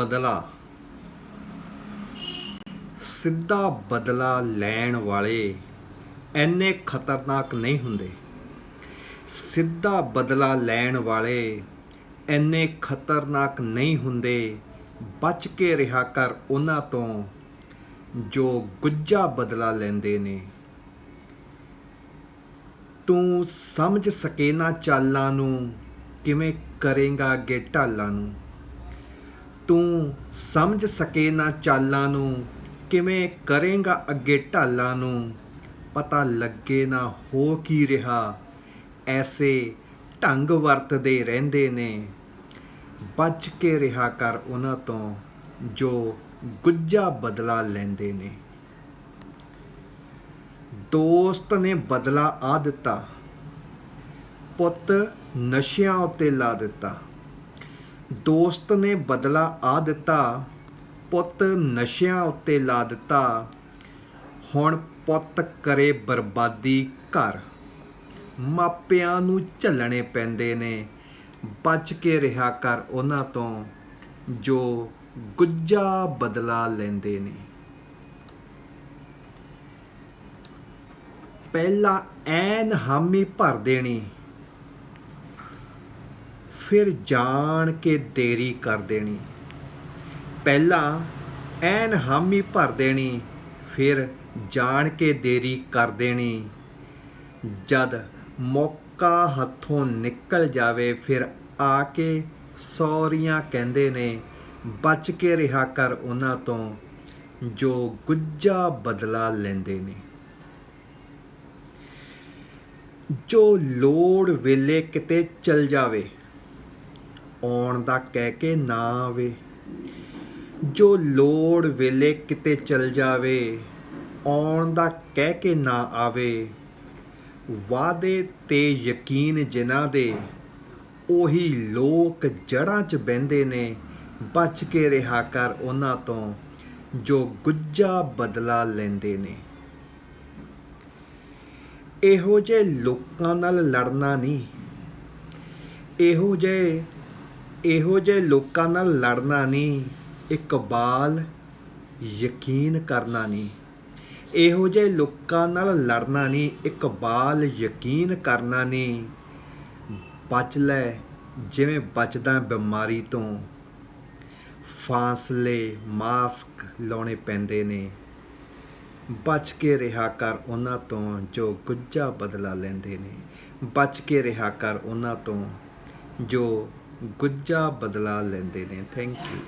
ਬਦਲਾ। ਸਿੱਧਾ ਬਦਲਾ ਲੈਣ ਵਾਲੇ ਐਨੇ ਖਤਰਨਾਕ ਨਹੀਂ ਹੁੰਦੇ। ਸਿੱਧਾ ਬਦਲਾ ਲੈਣ ਵਾਲੇ ਐਨੇ ਖਤਰਨਾਕ ਨਹੀਂ ਹੁੰਦੇ। ਬਚ ਕੇ ਰਿਹਾ ਕਰ ਉਹਨਾਂ ਤੋਂ ਜੋ ਗੁੱਜਾ ਬਦਲਾ ਲੈਂਦੇ ਨੇ। ਤੂੰ ਸਮਝ ਸਕੇ ਨਾ ਚਾਲਾਂ ਨੂੰ, ਕਿਵੇਂ ਕਰੇਗਾ ਅੱਗੇ ਢਾਲਾਂ ਨੂੰ। ਤੂੰ ਸਮਝ ਸਕੇ ਨਾ ਚਾਲਾਂ ਨੂੰ, ਕਿਵੇਂ ਕਰੇਗਾ ਅੱਗੇ ਢਾਲਾਂ ਨੂੰ? ਪਤਾ ਲੱਗੇ ਨਾ ਹੋ ਕੀ ਰਿਹਾ, ਐਸੇ ਢੰਗ ਵਰਤਦੇ ਰਹਿੰਦੇ ਨੇ। ਬਚ ਕੇ ਰਿਹਾ ਕਰ ਉਹਨਾਂ ਤੋਂ, ਜੋ ਗੁੱਜਾ ਬਦਲਾ ਲੈਂਦੇ ਨੇ। ਦੋਸਤ ਨੇ ਬਦਲਾ ਆ ਦਿੱਤਾ, ਪੁੱਤ ਨਸ਼ਿਆਂ ਉੱਤੇ ਲਾ ਦਿੱਤਾ। ਦੋਸਤ ਨੇ ਬਦਲਾ ਆ ਦਿੱਤਾ, ਪੁੱਤ ਨਸ਼ਿਆਂ ਉੱਤੇ ਲਾ ਦਿੱਤਾ। ਹੁਣ ਪੁੱਤ ਕਰੇ ਬਰਬਾਦੀ ਘਰ। ਮਾਪਿਆਂ ਨੂੰ ਝੱਲਣੇ ਪੈਂਦੇ ਨੇ। ਬਚ ਕੇ ਰਿਹਾ ਕਰ ਉਹਨਾਂ ਤੋਂ, ਜੋ ਗੁੱਜਾ ਬਦਲਾ ਲੈਂਦੇ ਨੇ। ਪਹਿਲਾਂ ਐਨ ਹਾਮੀ ਭਰ ਦੇਣੀ। ਫਿਰ ਜਾਣ ਕੇ ਦੇਰੀ ਕਰ ਦੇਣੀ। ਪਹਿਲਾਂ ਐਨ ਹਾਮੀ ਭਰ ਦੇਣੀ, ਫਿਰ ਜਾਣ ਕੇ ਦੇਰੀ ਕਰ ਦੇਣੀ। ਜਦ ਮੌਕਾ ਹੱਥੋਂ ਨਿਕਲ ਜਾਵੇ, ਫਿਰ ਆ ਕੇ ਸੌਰੀਆਂ ਕਹਿੰਦੇ ਨੇ, ਬਚ ਕੇ ਰਿਹਾ ਕਰ ਉਹਨਾਂ ਤੋਂ ਜੋ ਗੁੱਜਾ ਬਦਲਾ ਲੈਂਦੇ ਨੇ। ਜੋ ਲੋੜ ਵੇਲੇ ਕਿਤੇ ਚਲ ਜਾਵੇ ਆਉਣ ਦਾ ਕਹਿ ਕੇ ਨਾ ਆਵੇ। ਜੋ ਲੋੜ ਵੇਲੇ ਕਿਤੇ ਚਲ ਜਾਵੇ, ਆਉਣ ਦਾ ਕਹਿ ਕੇ ਨਾ ਆਵੇ। ਵਾਦੇ ਤੇ ਯਕੀਨ ਜਿਨ੍ਹਾਂ ਦੇ, ਉਹੀ ਲੋਕ ਜੜਾਂ 'ਚ ਬਹਿੰਦੇ ਨੇ, ਬਚ ਕੇ ਰਿਹਾ ਕਰ ਉਹਨਾਂ ਤੋਂ, ਜੋ ਗੁੱਜਾ ਬਦਲਾ ਲੈਂਦੇ ਨੇ। ਇਹੋ ਜਿਹੇ ਲੋਕਾਂ ਨਾਲ ਲੜਨਾ ਨਹੀਂ। ਇਹੋ ਜਿਹੇ ਇਹੋ ਜਿਹੇ ਲੋਕਾਂ ਨਾਲ ਲੜਨਾ ਨਹੀਂ, ਇਕਬਾਲ ਯਕੀਨ ਕਰਨਾ ਨਹੀਂ। ਇਹੋ ਜਿਹੇ ਲੋਕਾਂ ਨਾਲ ਲੜਨਾ ਨਹੀਂ, ਇਕਬਾਲ ਯਕੀਨ ਕਰਨਾ ਨਹੀਂ। ਬਚ ਲੈ, ਜਿਵੇਂ ਬਚਦਾ ਬਿਮਾਰੀ ਤੋਂ। ਫਾਸਲੇ, ਮਾਸਕ ਲਾਉਣੇ ਪੈਂਦੇ ਨੇ। ਬਚ ਕੇ ਰਿਹਾ ਕਰ ਉਹਨਾਂ ਤੋਂ, ਜੋ ਗੁੱਜਾ ਬਦਲਾ ਲੈਂਦੇ ਨੇ। ਬਚ ਕੇ ਰਿਹਾ ਕਰ ਉਹਨਾਂ ਤੋਂ, ਜੋ ਗੁੱਜਾ ਬਦਲਾ ਲੈਂਦੇ ਨੇ। Thank you